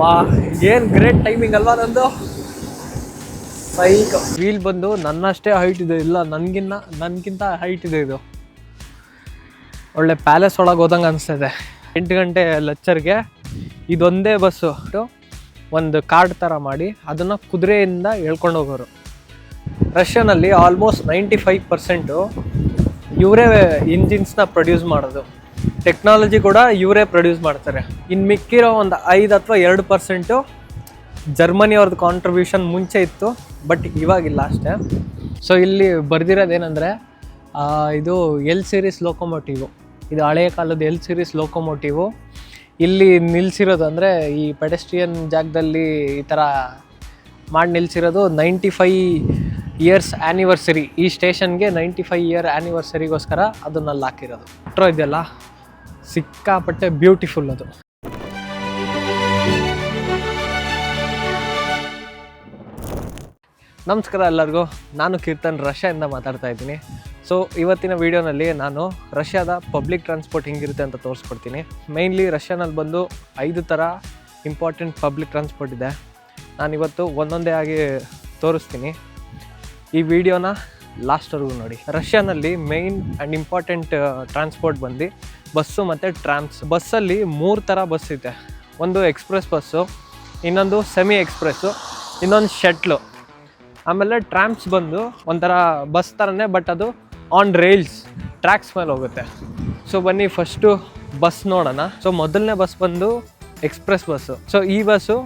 ವಾ, ಏನು great timing ಅಲ್ವಾ ನಂದು? ಸೈಕ್. ವೀಲ್ ಬಂದು ನನ್ನಷ್ಟೇ ಹೈಟ್ ಇದೆ, ಇಲ್ಲ ನನಗಿನ್ನ ನನಗಿಂತ ಹೈಟ್ ಇದೆ ಇದು. ಒಳ್ಳೆ ಪ್ಯಾಲೇಸ್ ಒಳಗೆ ಹೋದಂಗೆ ಅನಿಸ್ತದೆ. ಎಂಟು ಗಂಟೆ ಲೆಕ್ಚರ್ಗೆ ಇದೊಂದೇ ಬಸ್ಸು ಒಂದು ಕಾರ್ಡ್ ಥರ ಮಾಡಿ, ಅದನ್ನು ಕುದುರೆಯಿಂದ ಹೇಳ್ಕೊಂಡು ಹೋಗೋರು. ರಷ್ಯಾನಲ್ಲಿ ಆಲ್ಮೋಸ್ಟ್ ನೈಂಟಿ ಫೈವ್ ಪರ್ಸೆಂಟು ಇವರೇ ಇಂಜಿನ್ಸ್ನ ಪ್ರೊಡ್ಯೂಸ್ ಮಾಡೋದು. ಟೆಕ್ನಾಲಜಿ ಕೂಡ ಇವರೇ ಪ್ರೊಡ್ಯೂಸ್ ಮಾಡ್ತಾರೆ. ಇನ್ನು ಮಿಕ್ಕಿರೋ ಒಂದು ಐದು ಅಥವಾ ಎರಡು ಪರ್ಸೆಂಟು ಜರ್ಮನಿ ಅವ್ರದ್ದು ಕಾಂಟ್ರಿಬ್ಯೂಷನ್ ಮುಂಚೆ ಇತ್ತು ಬಟ್ ಇವಾಗಿಲ್ಲ ಅಷ್ಟೇ. ಸೊ ಇಲ್ಲಿ ಬರೆದಿರೋದೇನೆಂದರೆ ಇದು ಎಲ್ ಸೀರೀಸ್ ಲೋಕೋಮೋಟಿವು ಇದು ಹಳೆಯ ಕಾಲದ ಎಲ್ ಸೀರೀಸ್ ಲೋಕೋಮೋಟಿವು ಇಲ್ಲಿ ನಿಲ್ಲಿಸಿರೋದು ಅಂದರೆ ಈ ಪೆಡೆಸ್ಟ್ರಿಯನ್ ಜಾಗದಲ್ಲಿ ಈ ಥರ ಮಾಡಿ ನಿಲ್ಲಿಸಿರೋದು ನೈಂಟಿ ಫೈ ಇಯರ್ಸ್ ಆ್ಯನಿವರ್ಸರಿ ಈ ಸ್ಟೇಷನ್ಗೆ ನೈಂಟಿ ಫೈವ್ ಇಯರ್ ಆ್ಯನಿವರ್ಸರಿಗೋಸ್ಕರ ಅದನ್ನ ಅಲ್ಲಿ ಹಾಕಿರೋದು. ಮೆಟ್ರೋ ಇದೆಯಲ್ಲ? ಸಿಕ್ಕಾಪಟ್ಟೆ ಬ್ಯೂಟಿಫುಲ್ ಅದು. ನಮಸ್ಕಾರ ಎಲ್ಲರಿಗೂ. ನಾನು ಕೀರ್ತನ್, ರಷ್ಯಾದಿಂದ ಮಾತಾಡ್ತಾ ಇದ್ದೀನಿ. ಸೊ ಇವತ್ತಿನ ವಿಡಿಯೋನಲ್ಲಿ ನಾನು ರಷ್ಯಾದ ಪಬ್ಲಿಕ್ ಟ್ರಾನ್ಸ್ಪೋರ್ಟ್ ಹೆಂಗಿರುತ್ತೆ ಅಂತ ತೋರಿಸ್ಕೊಡ್ತೀನಿ. ಮೇಯ್ನ್ಲಿ ರಷ್ಯಾನಲ್ಲಿ ಬಂದು ಐದು ಥರ ಇಂಪಾರ್ಟೆಂಟ್ ಪಬ್ಲಿಕ್ ಟ್ರಾನ್ಸ್ಪೋರ್ಟ್ ಇದೆ. ನಾನಿವತ್ತು ಒಂದೊಂದೇ ಆಗಿ ತೋರಿಸ್ತೀನಿ. ಈ ವಿಡಿಯೋನ ಲಾಸ್ಟ್ವರೆಗೂ ನೋಡಿ. ರಷ್ಯಾನಲ್ಲಿ ಮೇಯ್ನ್ ಆ್ಯಂಡ್ ಇಂಪಾರ್ಟೆಂಟ್ ಟ್ರಾನ್ಸ್ಪೋರ್ಟ್ ಬಂದು ಬಸ್ಸು ಮತ್ತು ಟ್ರಾಮ್ಸ್. ಬಸ್ಸಲ್ಲಿ ಮೂರು ಥರ ಬಸ್ ಇದೆ ಒಂದು ಎಕ್ಸ್ಪ್ರೆಸ್ ಬಸ್ಸು, ಇನ್ನೊಂದು ಸೆಮಿ ಎಕ್ಸ್ಪ್ರೆಸ್ಸು ಇನ್ನೊಂದು ಶಟ್ಲು. ಆಮೇಲೆ ಟ್ರಾಮ್ಸ್ ಬಂದು ಒಂಥರ ಬಸ್ ಥರನೇ ಬಟ್ ಅದು ಆನ್ ರೈಲ್ಸ್ ಟ್ರ್ಯಾಕ್ಸ್ ಮೇಲೆ ಹೋಗುತ್ತೆ. ಸೊ ಬನ್ನಿ ಫಸ್ಟು ಬಸ್ ನೋಡೋಣ. ಸೊ ಮೊದಲನೇ ಬಸ್ ಬಂದು ಎಕ್ಸ್ಪ್ರೆಸ್ ಬಸ್ಸು. ಸೊ ಈ ಬಸ್ಸು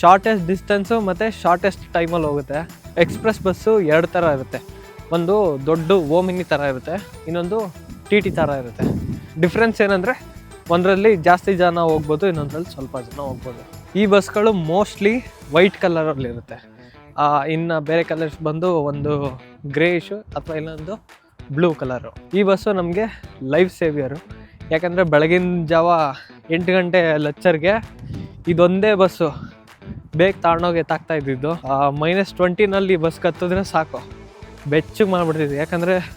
ಶಾರ್ಟೆಸ್ಟ್ ಡಿಸ್ಟೆನ್ಸು ಮತ್ತು ಶಾರ್ಟೆಸ್ಟ್ ಟೈಮಲ್ಲಿ ಹೋಗುತ್ತೆ. ಎಕ್ಸ್ಪ್ರೆಸ್ ಬಸ್ಸು ಎರಡು ಥರ ಇರುತ್ತೆ. ಒಂದು ದೊಡ್ಡ ಓಮಿನಿ ಥರ ಇರುತ್ತೆ, ಇನ್ನೊಂದು ಟಿ ಟಿ ಥರ ಇರುತ್ತೆ. ಡಿಫ್ರೆನ್ಸ್ ಏನಂದರೆ, ಒಂದರಲ್ಲಿ ಜಾಸ್ತಿ ಜನ ಹೋಗ್ಬೋದು, ಇನ್ನೊಂದರಲ್ಲಿ ಸ್ವಲ್ಪ ಜನ ಹೋಗ್ಬೋದು. ಈ ಬಸ್ಗಳು ಮೋಸ್ಟ್ಲಿ ವೈಟ್ ಕಲರಲ್ಲಿ ಇರುತ್ತೆ. ಇನ್ನು ಬೇರೆ ಕಲರ್ಸ್ ಬಂದು ಒಂದು ಗ್ರೇಷು ಅಥವಾ ಇನ್ನೊಂದು ಬ್ಲೂ ಕಲರು ಈ ಬಸ್ಸು ನಮಗೆ ಲೈಫ್ ಸೇವಿಯರು ಯಾಕಂದರೆ ಬೆಳಗಿನ ಜಾವ ಎಂಟು ಗಂಟೆ ಲೆಕ್ಚರ್ಗೆ ಇದೊಂದೇ ಬಸ್ಸು. ಬೇಗ ತಗೊಂಡೋಗಿ ಎತ್ತಾಗ್ತಾ ಇದ್ದಿದ್ದು. ಮೈನಸ್ ಟ್ವೆಂಟಿನಲ್ಲಿ ಬಸ್ ಕತ್ತಿದ್ರೆ ಸಾಕು. ಬೆಚ್ಚಗೆ ಮಾಡಿಬಿಡ್ತಿದ್ವಿ. ಯಾಕಂದರೆ,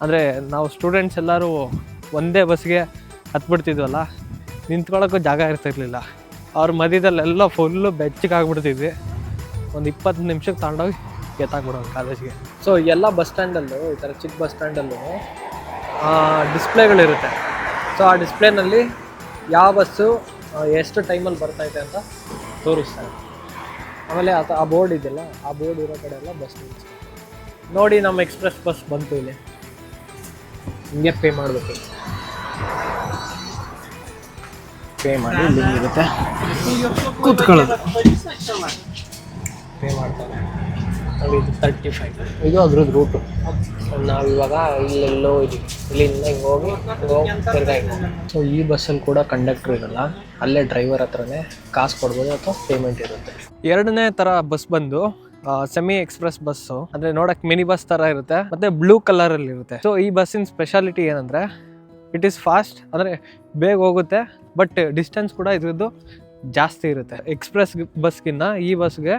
ಅಂದರೆ ನಾವು ಸ್ಟೂಡೆಂಟ್ಸ್ ಎಲ್ಲರೂ ಒಂದೇ ಬಸ್ಗೆ ಹತ್ಬಿಡ್ತಿದ್ವಲ್ಲ ನಿಂತ್ಕೊಳ್ಳೋಕ್ಕೂ ಜಾಗ ಇರ್ತಿರ್ಲಿಲ್ಲ. ಅವ್ರ ಮಧ್ಯದಲ್ಲೆಲ್ಲ ಫುಲ್ಲು ಬೆಚ್ಚಗೆ ಆಗ್ಬಿಡ್ತಿದ್ವಿ ಒಂದು ಇಪ್ಪತ್ತು ನಿಮಿಷಕ್ಕೆ ತಗೊಂಡೋಗಿ ಎತ್ತಾಕ್ಬಿಡೋದು ಕಾಲೇಜ್ಗೆ. ಸೊ ಎಲ್ಲ ಬಸ್ ಸ್ಟ್ಯಾಂಡಲ್ಲೂ ಈ ಥರ ಚಿಕ್ಕ ಬಸ್ ಸ್ಟ್ಯಾಂಡಲ್ಲೂ ಡಿಸ್ಪ್ಲೇಗಳಿರುತ್ತೆ ಸೊ ಆ ಡಿಸ್ಪ್ಲೇನಲ್ಲಿ ಯಾವ ಬಸ್ಸು ಎಷ್ಟು ಟೈಮಲ್ಲಿ ಬರ್ತೈತೆ ಅಂತ ತೋರಿಸ್ತಾರೆ ಆಮೇಲೆ ಆ ಬೋರ್ಡ್ ಇದೆಯಲ್ಲ ಆ ಬೋರ್ಡ್ ಇರೋ ಕಡೆ ಎಲ್ಲ ಬಸ್ ನೋಡಿ ನಮ್ಮ ಎಕ್ಸ್ಪ್ರೆಸ್ ಬಸ್ ಬಂತು ಇಲ್ಲಿ. ಹಿಂಗೆ ಪೇ ಮಾಡಬೇಕು. ಪೇ ಮಾಡಿ ಇಲ್ಲಿ ಇರುತ್ತೆ. ಕೂತ್ಕೊಳ್ಳೋದು. ಪೇ ಮಾಡ್ತಾರೆ. ಇದು ತರ್ಟಿ ಫೈವ್ ಇದು ಅದ್ರದ್ದು ರೂಟು ನಾವಿವಾಗ ಇಲ್ಲೆಲ್ಲೋ ಇದೀವಿ. ಇಲ್ಲಿಂದ ಹಿಂಗೆ ಹೋಗಿ ಹಿಂಗ್ ಹೋಗಿ ತಿರ್ಗಾ ಸೊ ಈ ಬಸ್ಸಲ್ಲಿ ಕೂಡ ಕಂಡಕ್ಟರ್ ಇರಲ್ಲ. ಅಲ್ಲೇ ಡ್ರೈವರ್ ಹತ್ರನೇ ಕಾಸು ಕೊಡ್ಬೋದು ಅಥವಾ ಪೇಮೆಂಟ್ ಇರುತ್ತೆ. ಎರಡನೇ ಥರ ಬಸ್ ಬಂದು ಸೆಮಿ ಎಕ್ಸ್ಪ್ರೆಸ್ ಬಸ್ ಅಂದ್ರೆ ನೋಡಕ್ ಮಿನಿ ಬಸ್ ತರ ಇರುತ್ತೆ, ಮತ್ತೆ ಬ್ಲೂ ಕಲರ್ ಅಲ್ಲಿ ಇರುತ್ತೆ. ಸೊ ಈ ಬಸ್ಸಿನ ಸ್ಪೆಷಾಲಿಟಿ ಏನಂದ್ರೆ ಇಟ್ ಈಸ್ ಫಾಸ್ಟ್ ಅಂದರೆ ಬೇಗ ಹೋಗುತ್ತೆ ಬಟ್ ಡಿಸ್ಟೆನ್ಸ್ ಕೂಡ ಇದ್ರದ್ದು ಜಾಸ್ತಿ ಇರುತ್ತೆ. ಎಕ್ಸ್ಪ್ರೆಸ್ ಬಸ್ಗಿನ್ನ ಈ ಬಸ್ಗೆ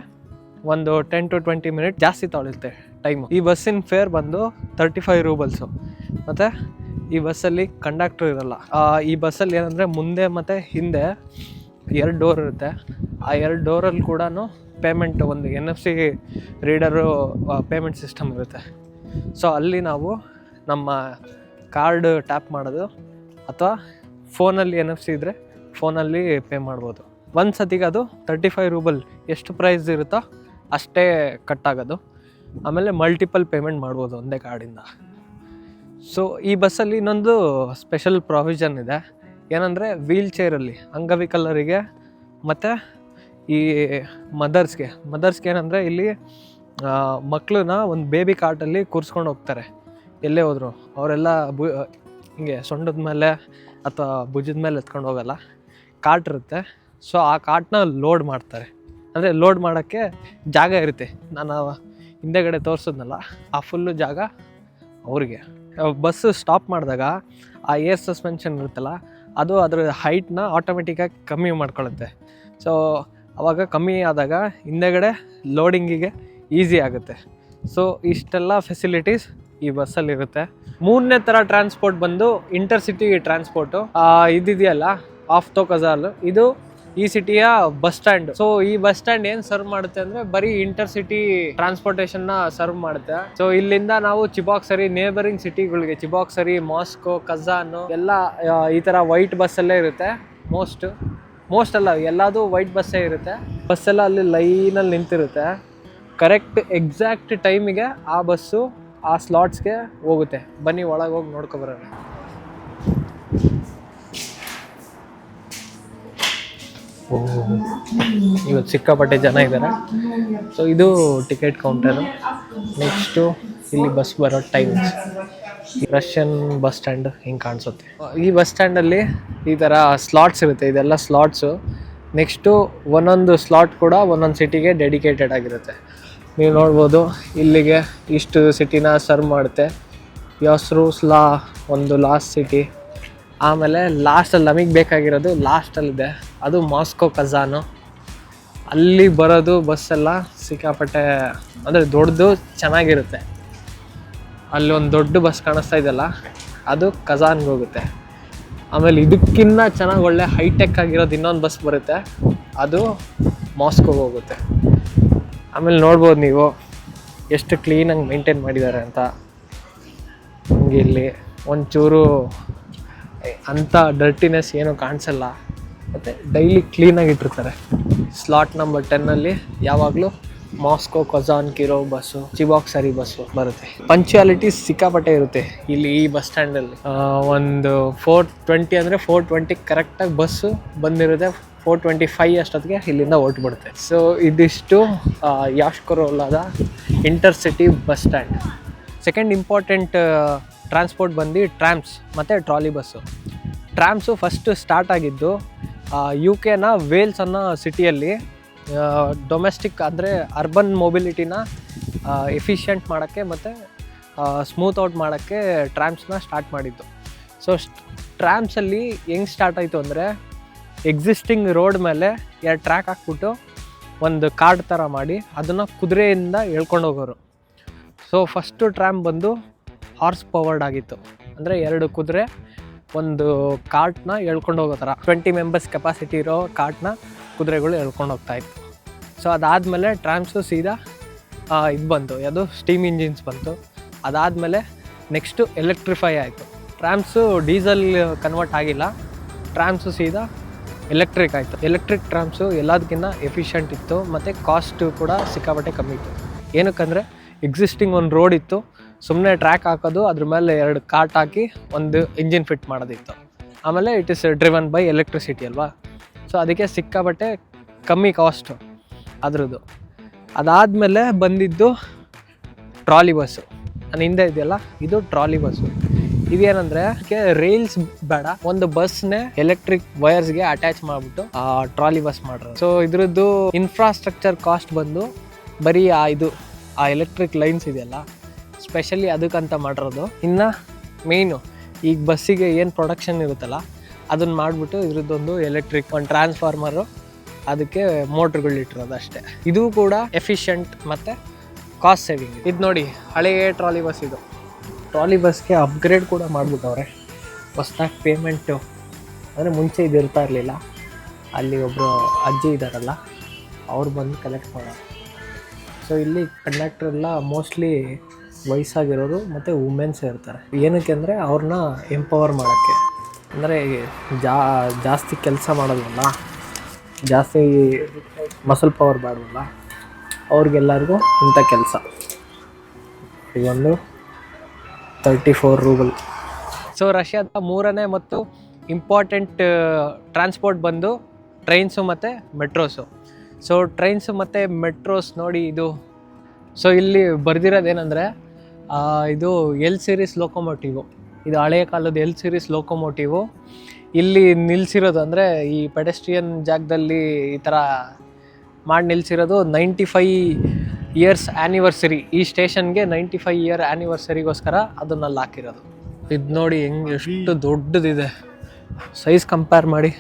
ಒಂದು ಟೆನ್ ಟು ಟ್ವೆಂಟಿ ಮಿನಿಟ್ ಜಾಸ್ತಿ ತೊಗೊಳುತ್ತೆ ಟೈಮು ಈ ಬಸ್ಸಿನ ಫೇರ್ ಬಂದು ತರ್ಟಿ ಫೈವ್ ರೂಬಲ್ಸು ಮತ್ತು ಈ ಬಸ್ಸಲ್ಲಿ ಕಂಡಕ್ಟ್ರ್ ಇರಲ್ಲ. ಈ ಬಸ್ಸಲ್ಲಿ ಏನಂದರೆ ಮುಂದೆ ಮತ್ತು ಹಿಂದೆ ಎರಡು ಡೋರ್ ಇರುತ್ತೆ. ಆ ಎರಡು ಡೋರಲ್ಲಿ ಕೂಡ ಪೇಮೆಂಟ್ ಒಂದು N F C reader payment system ಇರುತ್ತೆ. ಸೊ ಅಲ್ಲಿ ನಾವು ನಮ್ಮ ಕಾರ್ಡ್ ಟ್ಯಾಪ್ ಮಾಡೋದು ಅಥವಾ ಫೋನಲ್ಲಿ ಎನ್ ಎಫ್ ಸಿ ಇದ್ದರೆ ಫೋನಲ್ಲಿ ಪೇ ಮಾಡ್ಬೋದು. ಒಂದು ಸತಿಗೆ ಅದು ತರ್ಟಿ ಫೈವ್ ರೂಬಲ್ ಎಷ್ಟು ಪ್ರೈಸ್ ಇರುತ್ತೋ ಅಷ್ಟೇ ಕಟ್ಟಾಗೋದು ಆಮೇಲೆ ಮಲ್ಟಿಪಲ್ ಪೇಮೆಂಟ್ ಮಾಡ್ಬೋದು ಒಂದೇ ಕಾರ್ಡಿಂದ ಸೊ ಈ ಬಸ್ಸಲ್ಲಿ ಇನ್ನೊಂದು ಸ್ಪೆಷಲ್ ಪ್ರಾವಿಷನ್ ಇದೆ. ಏನಂದರೆ ವೀಲ್ ಚೇರಲ್ಲಿ ಅಂಗವಿಕಲರಿಗೆ ಮತ್ತು ಈ ಮದರ್ಸ್ಗೆ ಮದರ್ಸ್ಗೆ ಏನಂದರೆ ಇಲ್ಲಿ ಮಕ್ಕಳನ್ನ ಒಂದು ಬೇಬಿ ಕಾರ್ಟಲ್ಲಿ ಕೂರಿಸ್ಕೊಂಡು ಹೋಗ್ತಾರೆ. ಎಲ್ಲೇ ಹೋದ್ರು. ಅವರೆಲ್ಲ ಬು, ಹಿಂಗೆ ಸೊಂಡದ ಮೇಲೆ ಅಥವಾ ಭುಜದ ಮೇಲೆ ಎತ್ಕೊಂಡು ಹೋಗಲ್ಲ. ಕಾರ್ಟ್ ಇರುತ್ತೆ. ಸೊ ಆ ಕಾರ್ಟ್ನ ಲೋಡ್ ಮಾಡ್ತಾರೆ. ಅಂದರೆ ಲೋಡ್ ಮಾಡೋಕ್ಕೆ ಜಾಗ ಇರುತ್ತೆ. ನಾನು ಹಿಂದೆಗಡೆ ತೋರಿಸಿದ್ನಲ್ಲ, ಆ ಫುಲ್ಲು ಜಾಗ ಅವ್ರಿಗೆ. ಬಸ್ಸು ಸ್ಟಾಪ್ ಮಾಡಿದಾಗ ಆ ಏರ್ ಸಸ್ಪೆನ್ಷನ್ ಇರುತ್ತಲ್ಲ ಅದು ಅದರ ಹೈಟ್ನ ಆಟೋಮೆಟಿಕ್ಕಾಗಿ ಕಮ್ಮಿ ಮಾಡ್ಕೊಳ್ಳುತ್ತೆ. ಸೊ ಅವಾಗ ಕಮ್ಮಿ ಆದಾಗ ಹಿಂದೆಗಡೆ ಲೋಡಿಂಗಿಗೆ ಈಸಿ ಆಗುತ್ತೆ. ಸೊ ಇಷ್ಟೆಲ್ಲ ಫೆಸಿಲಿಟೀಸ್ ಈ ಬಸ್ಸಲ್ಲಿ ಇರುತ್ತೆ. ಮೂರನೇ ಥರ ಟ್ರಾನ್ಸ್ಪೋರ್ಟ್ ಬಂದು ಇಂಟರ್ಸಿಟಿ ಟ್ರಾನ್ಸ್ಪೋರ್ಟು ಇದಿದೆಯಲ್ಲ ಆಫ್ ತೋ ಕಜಾಲ್ ಇದು ಈ ಸಿಟಿಯ ಬಸ್ ಸ್ಟ್ಯಾಂಡ್. ಸೊ ಈ ಬಸ್ ಸ್ಟ್ಯಾಂಡ್ ಏನ್ ಸರ್ವ್ ಮಾಡುತ್ತೆ ಅಂದ್ರೆ ಬರೀ ಇಂಟರ್ ಸಿಟಿ ಟ್ರಾನ್ಸ್ಪೋರ್ಟೇಷನ್ನ ಸರ್ವ್ ಮಾಡುತ್ತೆ. ಸೊ ಇಲ್ಲಿಂದ ನಾವು ಚಿಬಾಕ್ಸರಿ ನೇಬರಿಂಗ್ ಸಿಟಿಗಳಿಗೆ ಚಿಬಾಕ್ಸರಿ ಮಾಸ್ಕೋ ಕಜಾನ್ ಎಲ್ಲ ಈ ತರ ವೈಟ್ ಬಸ್ ಅಲ್ಲೇ ಇರುತ್ತೆ. ಮೋಸ್ಟ್ ಮೋಸ್ಟ್ ಅಲ್ಲ, ಎಲ್ಲದು ವೈಟ್ ಬಸ್ಸೇ ಇರುತ್ತೆ. ಬಸ್ ಎಲ್ಲ ಅಲ್ಲಿ ಲೈನ್ ಅಲ್ಲಿ ನಿಂತಿರುತ್ತೆ. ಕರೆಕ್ಟ್ ಎಕ್ಸಾಕ್ಟ್ ಟೈಮಿಗೆ ಆ ಬಸ್ಸು ಆ ಸ್ಲಾಟ್ಸ್ಗೆ ಹೋಗುತ್ತೆ. ಬನ್ನಿ, ಒಳಗೆ ಹೋಗಿ ನೋಡ್ಕೊಬರೋಣ ಇವತ್ತು ಸಿಕ್ಕಾಪಟ್ಟೆ ಜನ ಇದ್ದಾರೆ ಸೊ ಇದು ಟಿಕೆಟ್ ಕೌಂಟರು ನೆಕ್ಸ್ಟು ಇಲ್ಲಿ ಬಸ್ ಬರೋ ಟೈಮ್ಸ್ ರಷ್ಯನ್ ಬಸ್ ಸ್ಟ್ಯಾಂಡ್ ಹಿಂಗೆ ಕಾಣಿಸುತ್ತೆ? ಈ ಬಸ್ ಸ್ಟ್ಯಾಂಡಲ್ಲಿ ಈ ಥರ ಸ್ಲಾಟ್ಸ್ ಇರುತ್ತೆ. ಇದೆಲ್ಲ ಸ್ಲಾಟ್ಸು ನೆಕ್ಸ್ಟು ಒಂದೊಂದು ಸ್ಲಾಟ್ ಕೂಡ ಒಂದೊಂದು ಸಿಟಿಗೆ ಡೆಡಿಕೇಟೆಡ್ ಆಗಿರುತ್ತೆ. ನೀವು ನೋಡ್ಬೋದು, ಇಲ್ಲಿಗೆ ಇಷ್ಟು ಸಿಟಿನ ಸರ್ವ್ ಮಾಡುತ್ತೆ. ಯಾಸ್ರು ಸ್ಲಾ ಒಂದು ಲಾಸ್ಟ್ ಸಿಟಿ ಆಮೇಲೆ ಲಾಸ್ಟಲ್ಲಿ ನಮಗೆ ಬೇಕಾಗಿರೋದು ಲಾಸ್ಟಲ್ಲಿದೆ ಅದು ಮಾಸ್ಕೋ ಕಜಾನು. ಅಲ್ಲಿ ಬರೋದು ಬಸ್ಸೆಲ್ಲ ಸಿಕ್ಕಾಪಟ್ಟೆ, ಅಂದರೆ ದೊಡ್ಡದು ಚೆನ್ನಾಗಿರುತ್ತೆ. ಅಲ್ಲಿ ಒಂದು ದೊಡ್ಡ ಬಸ್ ಕಾಣಿಸ್ತಾ ಇದೆಯಲ್ಲ, ಅದು ಕಜಾನ್ಗೆ ಹೋಗುತ್ತೆ. ಆಮೇಲೆ ಇದಕ್ಕಿಂತ ಚೆನ್ನಾಗಿ ಒಳ್ಳೆ ಹೈಟೆಕ್ ಆಗಿರೋದು ಇನ್ನೊಂದು ಬಸ್ ಬರುತ್ತೆ, ಅದು ಮಾಸ್ಕೋಗೆ ಹೋಗುತ್ತೆ. ಆಮೇಲೆ ನೋಡ್ಬೋದು ನೀವು, ಎಷ್ಟು ಕ್ಲೀನಾಗಿ ಮೇಂಟೈನ್ ಮಾಡಿದ್ದಾರೆ ಅಂತ. ಇಲ್ಲಿ ಒಂಚೂರು ಅಂಥ ಡರ್ಟಿನೆಸ್ ಏನು ಕಾಣಿಸಲ್ಲ. ಮತ್ತು ಡೈಲಿ ಕ್ಲೀನಾಗಿ ಇಟ್ಟಿರ್ತಾರೆ. ಸ್ಲಾಟ್ ನಂಬರ್ ಟೆನ್ನಲ್ಲಿ ಯಾವಾಗಲೂ Moscow Kazan Kirov bus Cheboksary bus ಬರುತ್ತೆ. ಪಂಚುಯಾಲಿಟಿ ಸಿಕ್ಕಾಪಟ್ಟೆ ಇರುತ್ತೆ ಇಲ್ಲಿ ಈ ಬಸ್ ಸ್ಟ್ಯಾಂಡಲ್ಲಿ ಒಂದು ಫೋರ್ ಟ್ವೆಂಟಿ ಅಂದರೆ ಫೋರ್ ಟ್ವೆಂಟಿ ಕರೆಕ್ಟಾಗಿ ಬಸ್ಸು ಬಂದಿರುತ್ತೆ. ಫೋರ್ ಟ್ವೆಂಟಿ ಫೈವ್ ಅಷ್ಟೊತ್ತಿಗೆ ಇಲ್ಲಿಂದ ಹೊರಟ್ಬಿಡುತ್ತೆ ಸೊ ಇದಿಷ್ಟು ಯಾಶ್ಕೊರೋಲಾದ intercity bus stand second important transport ಬಂದು ಟ್ರಾಮ್ಸ್ ಮತ್ತು trolley bus trams first start ಆಗಿದ್ದು ಯು ಕೆನ ವೇಲ್ಸ್ ಅನ್ನೋ ಸಿಟಿಯಲ್ಲಿ ಡೊಮೆಸ್ಟಿಕ್ ಅಂದರೆ ಅರ್ಬನ್ ಮೊಬಿಲಿಟಿನ ಎಫಿಷಿಯಂಟ್ ಮಾಡೋಕ್ಕೆ ಮತ್ತು ಸ್ಮೂತ್ ಔಟ್ ಮಾಡೋಕ್ಕೆ ಟ್ರಾಮ್ಸ್ನ ಸ್ಟಾರ್ಟ್ ಮಾಡಿದ್ದು. ಸೊ ಟ್ರ್ಯಾಮ್ಸಲ್ಲಿ ಹೆಂಗೆ ಸ್ಟಾರ್ಟ್ ಆಯಿತು ಅಂದರೆ ಎಕ್ಸಿಸ್ಟಿಂಗ್ ರೋಡ್ ಮೇಲೆ ಎರಡು ಟ್ರ್ಯಾಕ್ ಹಾಕ್ಬಿಟ್ಟು ಒಂದು ಕಾರ್ಡ್ ಥರ ಮಾಡಿ, ಅದನ್ನು ಕುದುರೆಯಿಂದ ಎಳ್ಕೊಂಡು ಹೋಗೋರು. ಸೊ ಫಸ್ಟು ಟ್ರ್ಯಾಮ್ ಬಂದು ಹಾರ್ಸ್ ಪವರ್ಡ್ ಆಗಿತ್ತು. ಅಂದರೆ ಎರಡು ಕುದುರೆ ಒಂದು ಕಾರ್ಟ್ನ ಎಳ್ಕೊಂಡು ಹೋಗೋ ಥರ. ಟ್ವೆಂಟಿ ಮೆಂಬರ್ಸ್ ಕೆಪಾಸಿಟಿ ಇರೋ ಕಾರ್ಟ್ನ ಕುದುರೆಗಳು ಎಳ್ಕೊಂಡು ಹೋಗ್ತಾ ಇತ್ತು ಸೊ ಅದಾದಮೇಲೆ ಟ್ರಾಮ್ಸು ಸೀದಾ ಇದು ಬಂತು. ಯಾವುದು? ಸ್ಟೀಮ್ ಇಂಜಿನ್ಸ್ ಬಂತು. ಅದಾದಮೇಲೆ ನೆಕ್ಸ್ಟು ಎಲೆಕ್ಟ್ರಿಫೈ ಆಯಿತು. ಟ್ರಾಮ್ಸು ಡೀಸೆಲ್ ಕನ್ವರ್ಟ್ ಆಗಿಲ್ಲ. ಟ್ರಾಮ್ಸು ಸೀದಾ ಎಲೆಕ್ಟ್ರಿಕ್ ಆಯಿತು. ಎಲೆಕ್ಟ್ರಿಕ್ ಟ್ರಾಮ್ಸು ಎಲ್ಲದಕ್ಕಿಂತ ಎಫಿಷಿಯಂಟ್ ಇತ್ತು. ಮತ್ತು ಕಾಸ್ಟು ಕೂಡ ಸಿಕ್ಕಾಪಟ್ಟೆ ಕಮ್ಮಿ ಇತ್ತು. ಏನಕ್ಕಂದರೆ ಎಕ್ಸಿಸ್ಟಿಂಗ್ ಒಂದು ರೋಡ್ ಇತ್ತು. ಸುಮ್ಮನೆ ಟ್ರ್ಯಾಕ್ ಹಾಕೋದು, ಅದ್ರ ಮೇಲೆ ಎರಡು ಕಾರ್ಟ್ ಹಾಕಿ ಒಂದು ಇಂಜಿನ್ ಫಿಟ್ ಮಾಡೋದಿತ್ತು. ಆಮೇಲೆ it is driven by electricity ಅಲ್ವಾ? ಸೊ ಅದಕ್ಕೆ ಸಿಕ್ಕಾಪಟ್ಟೆ ಕಮ್ಮಿ ಕಾಸ್ಟು ಅದ್ರದ್ದು. ಅದಾದಮೇಲೆ ಬಂದಿದ್ದು ಟ್ರಾಲಿ ಬಸ್ಸು ನಾನು ಹಿಂದೆ ಇದೆಯಲ್ಲ? ಇದು ಟ್ರಾಲಿ ಬಸ್ಸು ಇದೇನಂದ್ರೆ ರೈಲ್ಸ್ ಬೇಡ. ಒಂದು ಬಸ್ನೇ ಎಲೆಕ್ಟ್ರಿಕ್ ವೈರ್ಸ್ಗೆ ಅಟ್ಯಾಚ್ ಮಾಡಿಬಿಟ್ಟು ಟ್ರಾಲಿ ಬಸ್ ಮಾಡ್ರು ಸೊ ಇದ್ರದ್ದು ಇನ್ಫ್ರಾಸ್ಟ್ರಕ್ಚರ್ ಕಾಸ್ಟ್ ಬಂದು ಬರೀ ಆ ಇದು, ಆ ಎಲೆಕ್ಟ್ರಿಕ್ ಲೈನ್ಸ್ ಇದೆಯಲ್ಲ ಸ್ಪೆಷಲಿ ಅದಕ್ಕಂತ ಮಾಡಿರೋದು. ಇನ್ನು ಮೇಯ್ನು ಈಗ ಬಸ್ಸಿಗೆ ಏನು ಪ್ರೊಡಕ್ಷನ್ ಇರುತ್ತಲ್ಲ ಅದನ್ನ ಮಾಡಿಬಿಟ್ಟು ಇದ್ರದ್ದೊಂದು ಎಲೆಕ್ಟ್ರಿಕ್ ಒಂದು ಟ್ರಾನ್ಸ್ಫಾರ್ಮರು ಅದಕ್ಕೆ ಮೋಟ್ರ್ಗಳು ಇಟ್ಟಿರೋದು ಅಷ್ಟೇ. ಇದು ಕೂಡ ಎಫಿಷಿಯಂಟ್ ಮತ್ತು ಕಾಸ್ಟ್ ಸೇವಿಂಗ್ ಇದು ನೋಡಿ ಹಳೆಯ ಟ್ರಾಲಿ ಬಸ್ ಇದು. ಟ್ರಾಲಿ ಬಸ್ಗೆ ಅಪ್ಗ್ರೇಡ್ ಕೂಡ ಮಾಡಿಬಿಟ್ಟವ್ರೆ. ಹೊಸ್ದಾಗಿ ಪೇಮೆಂಟು ಅಂದರೆ ಮುಂಚೆ ಇದು ಇರ್ತಾ ಇರಲಿಲ್ಲ. ಅಲ್ಲಿ ಒಬ್ಬರು ಅಜ್ಜಿ ಇದ್ದಾರಲ್ಲ ಅವ್ರು ಬಂದು ಕಲೆಕ್ಟ್ ಮಾಡೋರು. ಸೊ ಇಲ್ಲಿ ಕಂಡಕ್ಟ್ರೆಲ್ಲ ಮೋಸ್ಟ್ಲಿ ವಯಸ್ಸಾಗಿರೋರು ಮತ್ತು ವುಮೆನ್ಸ್ ಇರ್ತಾರೆ. ಏನಕ್ಕೆ ಅಂದರೆ ಅವ್ರನ್ನ ಎಂಪವರ್ ಮಾಡೋಕ್ಕೆ. ಅಂದರೆ ಜಾ, ಜಾಸ್ತಿ ಕೆಲಸ ಮಾಡೋದಲ್ಲ ಜಾಸ್ತಿ ಮಸಲ್ ಪವರ್ ಬಾಡೋಲ್ಲ ಅವ್ರಿಗೆಲ್ಲರಿಗೂ ಇಂಥ ಕೆಲಸ. ಇದೊಂದು ತರ್ಟಿ ಫೋರ್ ರೂಬಲ್ ಸೊ ರಷ್ಯಾದ ಮೂರನೇ ಮತ್ತು ಇಂಪಾರ್ಟೆಂಟ್ ಟ್ರಾನ್ಸ್ಪೋರ್ಟ್ ಬಂದು ಟ್ರೈನ್ಸು ಮತ್ತು ಮೆಟ್ರೋಸು ಸೊ ಟ್ರೈನ್ಸು ಮತ್ತು ಮೆಟ್ರೋಸ್ ನೋಡಿ ಇದು. ಸೊ ಇಲ್ಲಿ ಬರ್ದಿರೋದೇನೆಂದರೆ ಇದು ಎಲ್ ಸೀರೀಸ್ ಲೋಕೋಮೋಟಿವು ಇದು ಹಳೆಯ ಕಾಲದ ಎಲ್ ಸೀರೀಸ್ ಲೋಕೋಮೋಟಿವು ಇಲ್ಲಿ ನಿಲ್ಲಿಸಿರೋದು ಅಂದರೆ ಈ ಪೆಡೆಸ್ಟ್ರಿಯನ್ ಜಾಗದಲ್ಲಿ ಈ ಥರ ಮಾಡಿ ನಿಲ್ಲಿಸಿರೋದು ನೈಂಟಿ ಫೈ ಇಯರ್ಸ್ ಆ್ಯನಿವರ್ಸರಿ ಈ ಸ್ಟೇಷನ್ಗೆ ನೈಂಟಿ ಫೈ ಇಯರ್ ಆ್ಯನಿವರ್ಸರಿಗೋಸ್ಕರ ಅದನ್ನಲ್ಲಿ ಹಾಕಿರೋದು. ಇದು ನೋಡಿ ಹೆಂಗೆ ಎಷ್ಟು ದೊಡ್ಡದಿದೆ. ಸೈಜ್ ಕಂಪೇರ್ ಮಾಡಿ.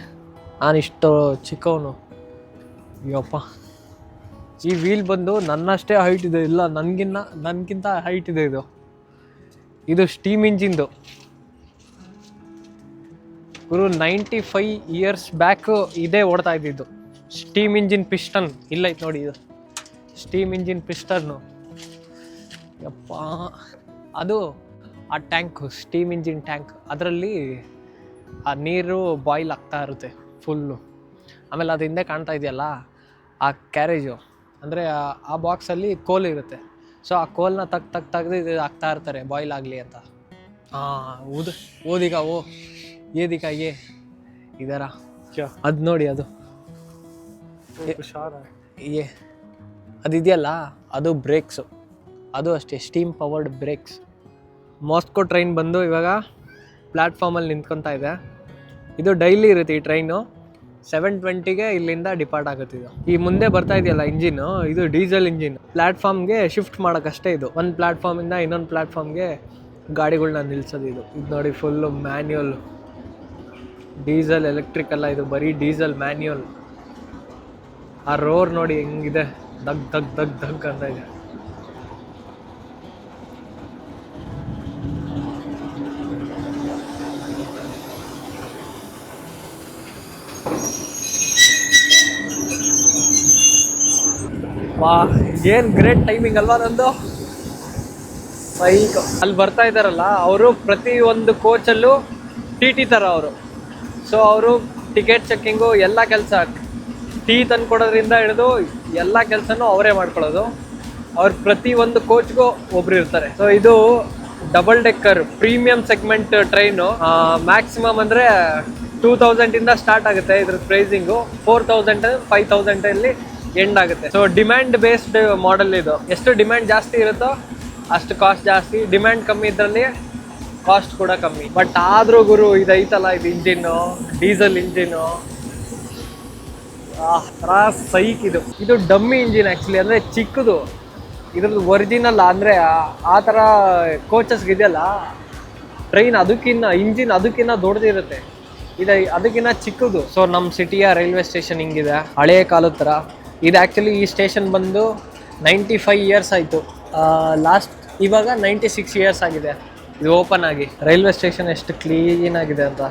ನಾನು ಇಷ್ಟು ಚಿಕ್ಕವನು. ಅಯ್ಯಪ್ಪ ಈ ವೀಲ್ ಬಂದು ನನ್ನಷ್ಟೇ ಹೈಟ್ ಇದೆ. ಇಲ್ಲ, ನನಗಿನ್ನ ನನಗಿಂತ ಹೈಟ್ ಇದೆ ಇದು. ಇದು ಸ್ಟೀಮ್ ಇಂಜಿನ್ದು ಗುರು ನೈಂಟಿ ಫೈವ್ ಇಯರ್ಸ್ ಬ್ಯಾಕ್ ಇದೇ ಓಡ್ತಾ ಇದ್ದಿದ್ದು. ಸ್ಟೀಮ್ ಇಂಜಿನ್ ಪಿಸ್ಟನ್ ಇಲ್ಲ ಐತೆ ನೋಡಿ ಇದು. ಸ್ಟೀಮ್ ಇಂಜಿನ್ ಪಿಸ್ಟನ್ನು ಯಪ್ಪ. ಅದು ಆ ಟ್ಯಾಂಕ್ ಸ್ಟೀಮ್ ಇಂಜಿನ್ ಟ್ಯಾಂಕ್ ಅದರಲ್ಲಿ ಆ ನೀರು ಬಾಯ್ಲ್ ಆಗ್ತಾ ಇರುತ್ತೆ ಫುಲ್ಲು ಆಮೇಲೆ ಅದು ಹಿಂದೆ ಕಾಣ್ತಾ ಇದೆಯಲ್ಲ, ಆ ಕ್ಯಾರೇಜು ಅಂದರೆ ಆ ಬಾಕ್ಸಲ್ಲಿ ಕೋಲ್ ಇರುತ್ತೆ. ಸೊ ಆ ಕೋಲ್ನ ತಗ್ ತಗ್ ತೆಗ್ದು ಇದು ಹಾಕ್ತಾ ಇರ್ತಾರೆ ಬಾಯ್ಲ್ ಆಗಲಿ ಅಂತ. ಹಾಂ ಓದು ಓದಿಗ ಓ ಏದಿಕ ಏ ಇದರ. ಅದು ನೋಡಿ ಅದು. ಏ ಅದಿದೆಯಲ್ಲ ಅದು ಬ್ರೇಕ್ಸು ಅದು ಅಷ್ಟೇ steam powered brakes Moscow train ಬಂದು ಇವಾಗ ಪ್ಲ್ಯಾಟ್ಫಾರ್ಮಲ್ಲಿ ನಿಂತ್ಕೊತಾ ಇದೆ. ಇದು ಡೈಲಿ ಇರುತ್ತೆ ಈ ಟ್ರೈನು ಸೆವೆನ್ ಟ್ವೆಂಟಿಗೆ ಇಲ್ಲಿಂದ ಡಿಪಾರ್ಟ್ ಆಗುತ್ತೆ ಇದು. ಈ ಮುಂದೆ ಬರ್ತಾ ಇದೆಯಲ್ಲ ಇಂಜಿನ್ ಇದು ಡೀಸೆಲ್ ಇಂಜಿನ್ ಪ್ಲಾಟ್ಫಾರ್ಮ್ಗೆ ಶಿಫ್ಟ್ ಮಾಡೋಕ್ಕಷ್ಟೇ ಇದು. ಒಂದು ಪ್ಲಾಟ್ಫಾರ್ಮಿಂದ ಇನ್ನೊಂದು ಪ್ಲಾಟ್ಫಾರ್ಮ್ಗೆ ಗಾಡಿಗಳನ್ನ ನಿಲ್ಸೋದು ಇದು. ಇದು ನೋಡಿ ಫುಲ್ಲು ಮ್ಯಾನ್ಯುಯಲ್ ಡೀಸೆಲ್ ಎಲೆಕ್ಟ್ರಿಕ್ ಅಲ್ಲ ಇದು, ಬರೀ ಡೀಸೆಲ್ ಮ್ಯಾನ್ಯುಯಲ್ ಆ ರೋರ್ ನೋಡಿ ಹೆಂಗಿದೆ. ದಗ್ ದಗ್ ದಗ್ ದಗ್ ಅಂತ ಇದೆ. ವಾ, ಏನ್ ಗ್ರೇಟ್ ಟೈಮಿಂಗ್ ಅಲ್ವಾ ನಂದು? ಬೈಕ್ ಅಲ್ಲಿ ಬರ್ತಾ ಇದ್ದಾರಲ್ಲ, ಅವರು ಪ್ರತಿ ಒಂದು ಕೋಚಲ್ಲೂ ಟಿ ಟಿ ಥರ ಅವರು. ಸೊ ಅವರು ಟಿಕೆಟ್ ಚೆಕ್ಕಿಂಗು ಎಲ್ಲ ಕೆಲಸ ಟೀ ತಂದ್ಕೊಡೋದ್ರಿಂದ ಹಿಡಿದು ಎಲ್ಲ ಕೆಲಸನೂ ಅವರೇ ಮಾಡ್ಕೊಳ್ಳೋದು. ಅವ್ರು ಪ್ರತಿ ಒಂದು ಕೋಚ್ಗೂ ಒಬ್ರು ಇರ್ತಾರೆ. ಸೊ ಇದು double decker premium segment train maximum ಅಂದರೆ ಟೂ ತೌಸಂಡಿಂದ ಸ್ಟಾರ್ಟ್ ಆಗುತ್ತೆ ಇದ್ರ ಪ್ರೈಸಿಂಗು ಫೋರ್ ತೌಸಂಡ್ ಫೈವ್ ತೌಸಂಡಲ್ಲಿ ಎಂಡ್ ಆಗುತ್ತೆ. ಸೊ ಡಿಮ್ಯಾಂಡ್ ಬೇಸ್ಡ್ ಮಾಡೆಲ್ ಇದು. ಎಷ್ಟು ಡಿಮ್ಯಾಂಡ್ ಜಾಸ್ತಿ ಇರುತ್ತೋ ಅಷ್ಟು ಕಾಸ್ಟ್ ಜಾಸ್ತಿ. ಡಿಮ್ಯಾಂಡ್ ಕಮ್ಮಿ ಇದ್ರಲ್ಲಿ ಕಾಸ್ಟ್ ಕೂಡ ಕಮ್ಮಿ. ಬಟ್ ಆದರೂ ಗುರು ಇದೈತಲ್ಲ ಇದು ಇಂಜಿನ್ನು ಡೀಸೆಲ್ ಇಂಜಿನ್ನು ಆ ಸೈಕ್ ಇದು. ಇದು ಡಮ್ಮಿ ಇಂಜಿನ್ ಆ್ಯಕ್ಚುಲಿ ಅಂದರೆ ಚಿಕ್ಕದು. ಇದ್ರದ್ದು ಒರಿಜಿನಲ್ ಅಂದರೆ ಆ ಥರ ಕೋಚಸ್ಗೆ ಇದೆಯಲ್ಲ ಟ್ರೈನ್ ಅದಕ್ಕಿನ್ನ ಇಂಜಿನ್ ಅದಕ್ಕಿಂತ ದೊಡ್ಡದಿರುತ್ತೆ ಇದು ಅದಕ್ಕಿಂತ ಚಿಕ್ಕದು. ಸೊ ನಮ್ಮ ಸಿಟಿಯ ರೈಲ್ವೆ ಸ್ಟೇಷನ್ ಹಿಂಗಿದೆ. ಹಳೆಯ ಕಾಲದ ಥರ. ಇದು ಆ್ಯಕ್ಚುಲಿ ಈ ಸ್ಟೇಷನ್ ಬಂದು ನೈಂಟಿ ಫೈವ್ ಇಯರ್ಸ್ ಆಯಿತು ಲಾಸ್ಟ್ ಇವಾಗ ನೈಂಟಿ ಸಿಕ್ಸ್ ಇಯರ್ಸ್ ಆಗಿದೆ. ಇದು ಓಪನ್ ಆಗಿ. ರೈಲ್ವೆ ಸ್ಟೇಷನ್ ಎಷ್ಟು ಕ್ಲೀನ್ ಆಗಿದೆ ಅಂತ.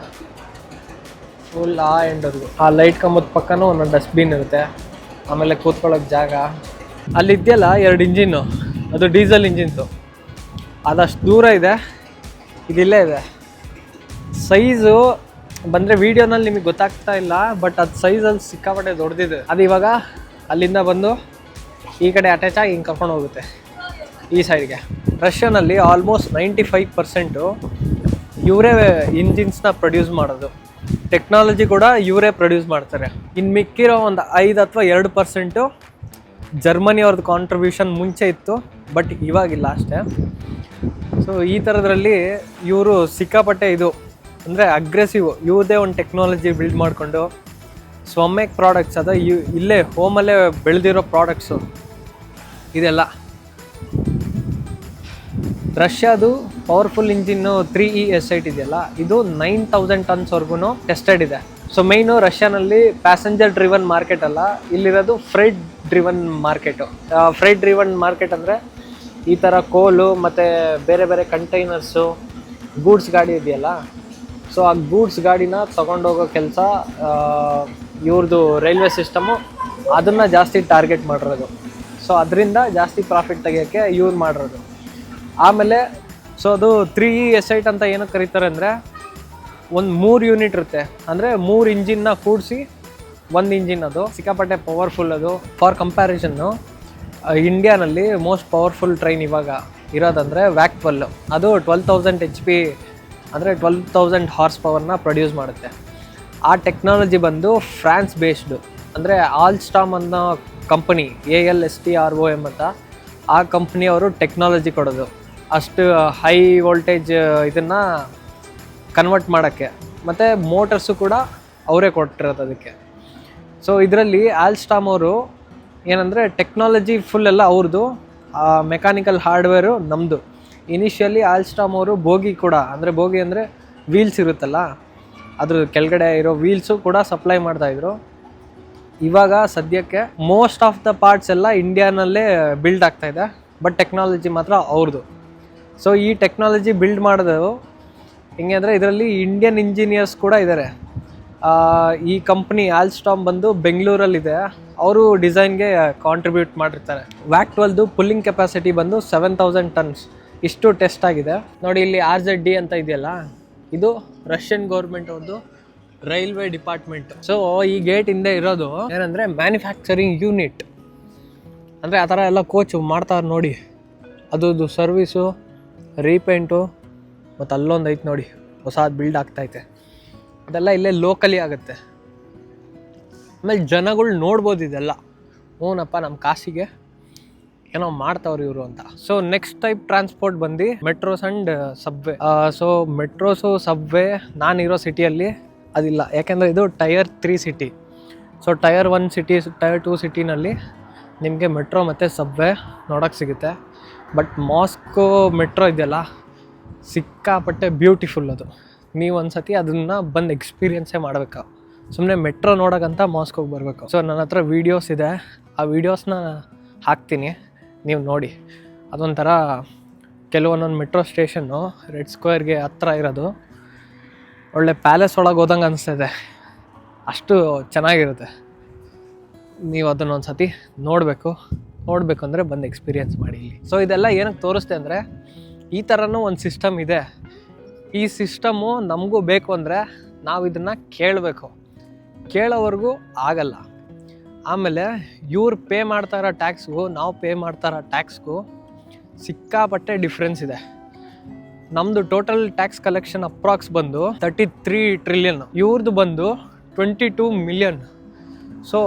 ಫುಲ್ ಆ ಎಂಡದ್ದು ಆ ಲೈಟ್ ಕಂಬದ ಪಕ್ಕನೂ ಒಂದೊಂದು ಡಸ್ಟ್ಬಿನ್ ಇರುತ್ತೆ. ಆಮೇಲೆ ಕೂತ್ಕೊಳ್ಳೋಕೆ ಜಾಗ. ಅಲ್ಲಿ ಇದೆಯಲ್ಲ ಎರಡು ಇಂಜಿನ್ನು. ಅದು ಡೀಸೆಲ್ ಇಂಜಿನ್ಸು ಅದಷ್ಟು ದೂರ ಇದೆ. ಇದಿಲ್ಲೇ ಇದೆ. ಸೈಜು ಬಂದರೆ ವೀಡಿಯೋನಲ್ಲಿ ನಿಮಗೆ ಗೊತ್ತಾಗ್ತಾ ಇಲ್ಲ ಬಟ್ ಅದು ಸೈಜಲ್ಲಿ ಸಿಕ್ಕಾಪಟ್ಟೆ ದೊಡ್ಡದಿದೆ ಅದು ಇವಾಗ ಅಲ್ಲಿಂದ ಬಂದು ಈ ಕಡೆ ಅಟ್ಯಾಚ್ ಆಗಿ ಹಿಂಗೆ ಕರ್ಕೊಂಡು ಹೋಗುತ್ತೆ. ಈ ಸೈಡ್ಗೆ ರಷ್ಯಾನಲ್ಲಿ ಆಲ್ಮೋಸ್ಟ್ ನೈಂಟಿ ಫೈವ್ ಪರ್ಸೆಂಟು ಇವರೇ ಇಂಜಿನ್ಸ್ನ ಪ್ರೊಡ್ಯೂಸ್ ಮಾಡೋದು. ಟೆಕ್ನಾಲಜಿ ಕೂಡ ಇವರೇ ಪ್ರೊಡ್ಯೂಸ್ ಮಾಡ್ತಾರೆ. ಇನ್ನು ಮಿಕ್ಕಿರೋ ಒಂದು ಐದು ಅಥವಾ ಎರಡು ಪರ್ಸೆಂಟು ಜರ್ಮನಿ ಅವ್ರದ್ದು ಕಾಂಟ್ರಿಬ್ಯೂಷನ್ ಮುಂಚೆ ಇತ್ತು ಬಟ್ ಇವಾಗಿಲ್ಲ ಅಷ್ಟೇ. ಸೊ ಈ ಥರದ್ರಲ್ಲಿ ಇವರು ಸಿಕ್ಕಾಪಟ್ಟೆ ಇದು, ಅಂದರೆ ಅಗ್ರೆಸಿವ್ ಇವ್ರದೇ ಒಂದು ಟೆಕ್ನಾಲಜಿ ಬಿಲ್ಡ್ ಮಾಡಿಕೊಂಡು ಸ್ವಮೇಕ್ ಪ್ರಾಡಕ್ಟ್ಸ್ ಅದ ಇಲ್ಲೇ ಹೋಮಲ್ಲೇ ಬೆಳೆದಿರೋ ಪ್ರಾಡಕ್ಟ್ಸು ಇದೆಲ್ಲ. ರಷ್ಯಾದು powerful engine three E S eight ಇದೆಯಲ್ಲ, ಇದು ನೈನ್ ತೌಸಂಡ್ ಟನ್ಸ್ವರೆಗೂ ಟೆಸ್ಟೆಡ್ ಇದೆ. ಸೊ ಮೇಯ್ನು ರಷ್ಯಾನಲ್ಲಿ ಪ್ಯಾಸೆಂಜರ್ ಡ್ರಿವನ್ ಮಾರ್ಕೆಟ್ ಅಲ್ಲ, ಇಲ್ಲಿರೋದು freight driven market freight driven market ಅಂದರೆ ಈ ಥರ ಕೋಲು ಮತ್ತು ಬೇರೆ ಬೇರೆ ಕಂಟೈನರ್ಸು ಗೂಡ್ಸ್ ಗಾಡಿ ಇದೆಯಲ್ಲ. ಸೊ ಆ ಗೂಡ್ಸ್ ಗಾಡಿನ ತೊಗೊಂಡೋಗೋ ಕೆಲಸ ಇವ್ರದ್ದು ರೈಲ್ವೆ ಸಿಸ್ಟಮು ಅದನ್ನು ಜಾಸ್ತಿ ಟಾರ್ಗೆಟ್ ಮಾಡಿರೋದು. ಸೊ ಅದರಿಂದ ಜಾಸ್ತಿ ಪ್ರಾಫಿಟ್ ತೆಗಿಯೋಕ್ಕೆ ಇವ್ರು ಮಾಡಿರೋದು. ಆಮೇಲೆ ಸೊ ಅದು ತ್ರೀ ಎಸ್ ಐಟ್ ಅಂತ ಏನಕ್ಕೆ ಕರೀತಾರೆ ಅಂದರೆ, ಒಂದು ಮೂರು ಯೂನಿಟ್ ಇರುತ್ತೆ. ಅಂದರೆ ಮೂರು ಇಂಜಿನ್ನ ಕೂಡಿಸಿ ಒಂದು ಇಂಜಿನ್ ಅದು. ಸಿಕ್ಕಾಪಟ್ಟೆ ಪವರ್ಫುಲ್ ಅದು. ಫಾರ್ ಕಂಪ್ಯಾರಿಸನ್ನು ಇಂಡಿಯಾನಲ್ಲಿ ಮೋಸ್ಟ್ ಪವರ್ಫುಲ್ ಟ್ರೈನ್ ಇವಾಗ ಇರೋದಂದರೆ ವ್ಯಾಕ್ಪಲ್ ಅದು ಟ್ವೆಲ್ ತೌಸಂಡ್ ಎಚ್ ಪಿ ಅಂದರೆ ಟ್ವೆಲ್ ತೌಸಂಡ್ ಹಾರ್ಸ್ ಪವರ್ನ ಪ್ರೊಡ್ಯೂಸ್ ಮಾಡುತ್ತೆ. ಆ ಟೆಕ್ನಾಲಜಿ ಬಂದು ಫ್ರಾನ್ಸ್ ಬೇಸ್ಡು ಅಂದರೆ ಆಲ್ ಸ್ಟಾಮ್ ಅನ್ನೋ company A L S T R O M ಅಂತ, ಆ ಕಂಪ್ನಿಯವರು ಟೆಕ್ನಾಲಜಿ ಕೊಡೋದು. ಅಷ್ಟು ಹೈ ವೋಲ್ಟೇಜ್ ಇದನ್ನು ಕನ್ವರ್ಟ್ ಮಾಡೋಕ್ಕೆ. ಮತ್ತು ಮೋಟರ್ಸು ಕೂಡ ಅವರೇ ಕೊಟ್ಟಿರೋದು ಅದಕ್ಕೆ. ಸೊ ಇದರಲ್ಲಿ ಆಲ್ಸ್ಟಾಮ್ ಅವರು ಏನಂದರೆ ಟೆಕ್ನಾಲಜಿ ಫುಲ್ ಎಲ್ಲ ಅವ್ರದ್ದು ಮೆಕ್ಯಾನಿಕಲ್ ಹಾರ್ಡ್ವೇರು ನಮ್ಮದು ಇನಿಷಿಯಲಿ ಆಲ್ಸ್ಟಾಮ್ ಅವರು ಬೋಗಿ ಕೂಡ, ಅಂದರೆ ಬೋಗಿ ಅಂದರೆ ವೀಲ್ಸ್ ಇರುತ್ತಲ್ಲ ಅದ್ರ ಕೆಳಗಡೆ ಇರೋ ವೀಲ್ಸು ಕೂಡ ಸಪ್ಲೈ ಮಾಡ್ತಾಯಿದ್ರು ಇವಾಗ ಸದ್ಯಕ್ಕೆ ಮೋಸ್ಟ್ ಆಫ್ ದ ಪಾರ್ಟ್ಸ್ ಎಲ್ಲ ಇಂಡಿಯಾನಲ್ಲೇ ಬಿಲ್ಡ್ ಆಗ್ತಾ ಇದೆ ಬಟ್ ಟೆಕ್ನಾಲಜಿ ಮಾತ್ರ ಅವ್ರದ್ದು ಸೊ ಈ ಟೆಕ್ನಾಲಜಿ ಬಿಲ್ಡ್ ಮಾಡೋದು ಹೆಂಗೆ ಅಂದರೆ ಇದರಲ್ಲಿ ಇಂಡಿಯನ್ ಇಂಜಿನಿಯರ್ಸ್ ಕೂಡ ಇದ್ದಾರೆ ಈ ಕಂಪ್ನಿ ಆಲ್ಸ್ಟಾಮ್ ಬಂದು ಬೆಂಗಳೂರಲ್ಲಿದೆ. ಅವರು ಡಿಸೈನ್ಗೆ ಕಾಂಟ್ರಿಬ್ಯೂಟ್ ಮಾಡಿರ್ತಾರೆ. ವ್ಯಾಕ್ ಟ್ವೆಲ್ದು ಪುಲ್ಲಿಂಗ್ ಕೆಪಾಸಿಟಿ ಬಂದು ಸೆವೆನ್ ತೌಸಂಡ್ ಟನ್ಸ್ ಇಷ್ಟು ಟೆಸ್ಟ್ ಆಗಿದೆ. ನೋಡಿ, ಇಲ್ಲಿ ಆರ್ ಜೆಡ್ ಡಿ ಅಂತ ಇದೆಯಲ್ಲ? ಇದು ರಷ್ಯನ್ ಗೌರ್ಮೆಂಟ್ ಒಂದು ರೈಲ್ವೆ ಡಿಪಾರ್ಟ್ಮೆಂಟ್ ಸೊ ಈ ಗೇಟ್ ಹಿಂದೆ ಇರೋದು ಏನಂದರೆ ಮ್ಯಾನುಫ್ಯಾಕ್ಚರಿಂಗ್ ಯೂನಿಟ್ ಅಂದರೆ ಆ ಥರ ಎಲ್ಲ ಕೋಚ್ ಮಾಡ್ತಾರೆ ನೋಡಿ. ಅದು ಸರ್ವಿಸು ರೀಪೇಂಟು ಮತ್ತು ಅಲ್ಲೊಂದು ಐತೆ ನೋಡಿ. ಹೊಸದು ಬಿಲ್ಡ್ ಆಗ್ತೈತೆ ಇದೆಲ್ಲ ಇಲ್ಲೇ ಲೋಕಲಿ ಆಗುತ್ತೆ. ಆಮೇಲೆ ಜನಗಳು ನೋಡ್ಬೋದು ಇದೆಲ್ಲ. ಹ್ಞೂನಪ್ಪ ನಮ್ಮ ಕಾಸಿಗೆ. ಏನೋ ಮಾಡ್ತಾವ್ರಿ ಇವರು ಅಂತ. ಸೊ ನೆಕ್ಸ್ಟ್ ಟೈಪ್ ಟ್ರಾನ್ಸ್ಪೋರ್ಟ್ ಬಂದು metros and subway so metros subway ನಾನಿರೋ ಸಿಟಿಯಲ್ಲಿ ಅದಿಲ್ಲ. ಯಾಕೆಂದರೆ ಇದು tier three city so tier one city tier two ಸಿಟಿನಲ್ಲಿ ನಿಮಗೆ ಮೆಟ್ರೋ ಮತ್ತು ಸಬ್ವೆ ನೋಡೋಕ್ಕೆ ಸಿಗುತ್ತೆ. ಬಟ್ ಮಾಸ್ಕೋ ಮೆಟ್ರೋ ಇದೆಯಲ್ಲ, ಸಿಕ್ಕಾಪಟ್ಟೆ ಬ್ಯೂಟಿಫುಲ್ ಅದು. ನೀವು ಒಂದ್ಸತಿ ಅದನ್ನು ಬಂದು ಎಕ್ಸ್ಪೀರಿಯೆನ್ಸೇ ಮಾಡಬೇಕು. ಸುಮ್ಮನೆ ಮೆಟ್ರೋ ನೋಡೋಕ್ಕಂತ ಮಾಸ್ಕೋಗೆ ಬರಬೇಕು. ಸೊ ನನ್ನ ಹತ್ರ ವೀಡಿಯೋಸ್ ಇದೆ. ಆ ವೀಡಿಯೋಸ್ನ ಹಾಕ್ತೀನಿ. ನೀವು ನೋಡಿ. ಅದೊಂಥರ ಕೆಲವೊಂದೊಂದು ಮೆಟ್ರೋ ಸ್ಟೇಷನ್ನು ರೆಡ್ ಸ್ಕ್ವೇರ್ಗೆ ಹತ್ರ ಇರೋದು. ಒಳ್ಳೆ ಪ್ಯಾಲೇಸ್ ಒಳಗೆ ಹೋದಂಗೆ ಅನಿಸ್ತದೆ. ಅಷ್ಟು ಚೆನ್ನಾಗಿರುತ್ತೆ. ನೀವು ಅದನ್ನು ಒಂದು ಸತಿ ನೋಡಬೇಕು. ನೋಡಬೇಕು ಅಂದರೆ ಬಂದು ಎಕ್ಸ್ಪೀರಿಯನ್ಸ್ ಮಾಡಿ ಇಲ್ಲಿ. ಸೊ ಇದೆಲ್ಲ ಏನಕ್ಕೆ ತೋರಿಸ್ತೆ ಅಂದರೆ, ಈ ಥರನೂ ಒಂದು ಸಿಸ್ಟಮ್ ಇದೆ. ಈ ಸಿಸ್ಟಮು ನಮಗೂ ಬೇಕು ಅಂದರೆ ನಾವು ಇದನ್ನು ಕೇಳಬೇಕು. ಕೇಳೋವರೆಗೂ ಆಗಲ್ಲ. ಆಮೇಲೆ ಇವ್ರು ಪೇ ಮಾಡ್ತಾ ಇರೋ ಟ್ಯಾಕ್ಸ್ಗೂ ನಾವು ಪೇ ಮಾಡ್ತಾ ಇರೋ ಟ್ಯಾಕ್ಸ್ಗೂ ಸಿಕ್ಕಾಪಟ್ಟೆ ಡಿಫ್ರೆನ್ಸ್ ಇದೆ. ನಮ್ಮದು ಟೋಟಲ್ ಟ್ಯಾಕ್ಸ್ ಕಲೆಕ್ಷನ್ ಅಪ್ರಾಕ್ಸ್ ಬಂದು ತರ್ಟಿ ತ್ರೀ ಟ್ರಿಲಿಯನ್ ಇವ್ರದ್ದು ಬಂದು twenty two million so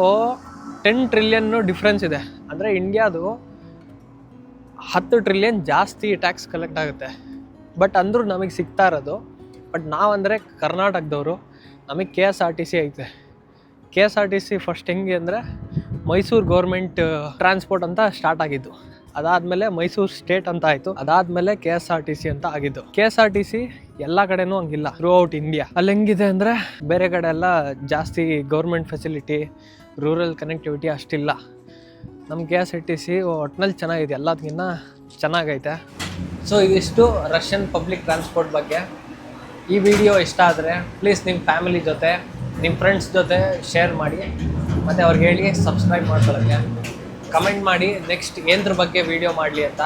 ten trillion difference ಇದೆ. ಅಂದರೆ ಇಂಡಿಯಾದು ಹತ್ತು ಟ್ರಿಲಿಯನ್ ಜಾಸ್ತಿ ಟ್ಯಾಕ್ಸ್ ಕಲೆಕ್ಟ್ ಆಗುತ್ತೆ. ಬಟ್ ಅಂದರೂ ನಮಗೆ ಸಿಗ್ತಾ ಇರೋದು. ಬಟ್ ನಾವಂದರೆ ಕರ್ನಾಟಕದವರು, ನಮಗೆ K S R T C ಐತೆ. K S R T C first ಹೆಂಗೆ ಅಂದರೆ ಮೈಸೂರು ಗೌರ್ಮೆಂಟ್ ಟ್ರಾನ್ಸ್ಪೋರ್ಟ್ ಅಂತ ಸ್ಟಾರ್ಟ್ ಆಗಿದ್ದು. ಅದಾದಮೇಲೆ ಮೈಸೂರು ಸ್ಟೇಟ್ ಅಂತ ಆಯಿತು. ಅದಾದಮೇಲೆ K S R T C ಅಂತ ಆಗಿದ್ದು. K S R T C ಎಲ್ಲ ಕಡೆನೂ ಹಂಗಿಲ್ಲ. ಥ್ರೂ ಔಟ್ ಇಂಡಿಯಾ ಅಲ್ಲಿ ಹೆಂಗಿದೆ ಅಂದರೆ ಬೇರೆ ಕಡೆ ಎಲ್ಲ ಜಾಸ್ತಿ ಗೌರ್ಮೆಂಟ್ ಫೆಸಿಲಿಟಿ ರೂರಲ್ ಕನೆಕ್ಟಿವಿಟಿ ಅಷ್ಟಿಲ್ಲ. ನಮ್ಮ K S R T C ಒಟ್ನಲ್ಲಿ ಚೆನ್ನಾಗಿದೆ. ಎಲ್ಲದಕ್ಕಿಂತ ಚೆನ್ನಾಗೈತೆ. ಸೊ ಇದಿಷ್ಟು ರಷ್ಯನ್ ಪಬ್ಲಿಕ್ ಟ್ರಾನ್ಸ್ಪೋರ್ಟ್ ಬಗ್ಗೆ. ಈ ವಿಡಿಯೋ ಇಷ್ಟ ಆದರೆ ಪ್ಲೀಸ್ ನಿಮ್ಮ ಫ್ಯಾಮಿಲಿ ಜೊತೆ ನಿಮ್ಮ ಫ್ರೆಂಡ್ಸ್ ಜೊತೆ ಶೇರ್ ಮಾಡಿ, ಮತ್ತು ಅವ್ರಿಗೆ ಹೇಳಿ ಸಬ್ಸ್ಕ್ರೈಬ್ ಮಾಡ್ಕೊಳ್ಳೋಕ್ಕೆ. ಕಮೆಂಟ್ ಮಾಡಿ ನೆಕ್ಸ್ಟ್ ಏನ್ರ ಬಗ್ಗೆ ವಿಡಿಯೋ ಮಾಡಲಿ ಅಂತ.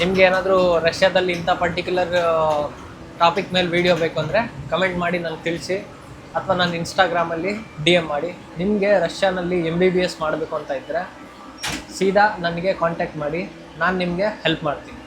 ನಿಮ್ಗೆ ಏನಾದರೂ ರಷ್ಯಾದಲ್ಲಿ ಇಂಥ ಪರ್ಟಿಕ್ಯುಲರ್ ಟಾಪಿಕ್ ಮೇಲೆ ವೀಡಿಯೋ ಬೇಕು ಅಂದರೆ ಕಮೆಂಟ್ ಮಾಡಿ ನನಗೆ ತಿಳಿಸಿ. ಅಥವಾ ನನ್ನ ಇನ್ಸ್ಟಾಗ್ರಾಮಲ್ಲಿ ಡಿ ಎಂ ಮಾಡಿ. ನಿಮಗೆ ರಷ್ಯಾನಲ್ಲಿ ಎಂ ಬಿ ಬಿ ಎಸ್ ಮಾಡಬೇಕು ಅಂತ ಇದ್ದರೆ ಸೀದಾ ನನಗೆ ಕಾಂಟ್ಯಾಕ್ಟ್ ಮಾಡಿ. ನಾನು ನಿಮಗೆ ಹೆಲ್ಪ್ ಮಾಡ್ತೀನಿ.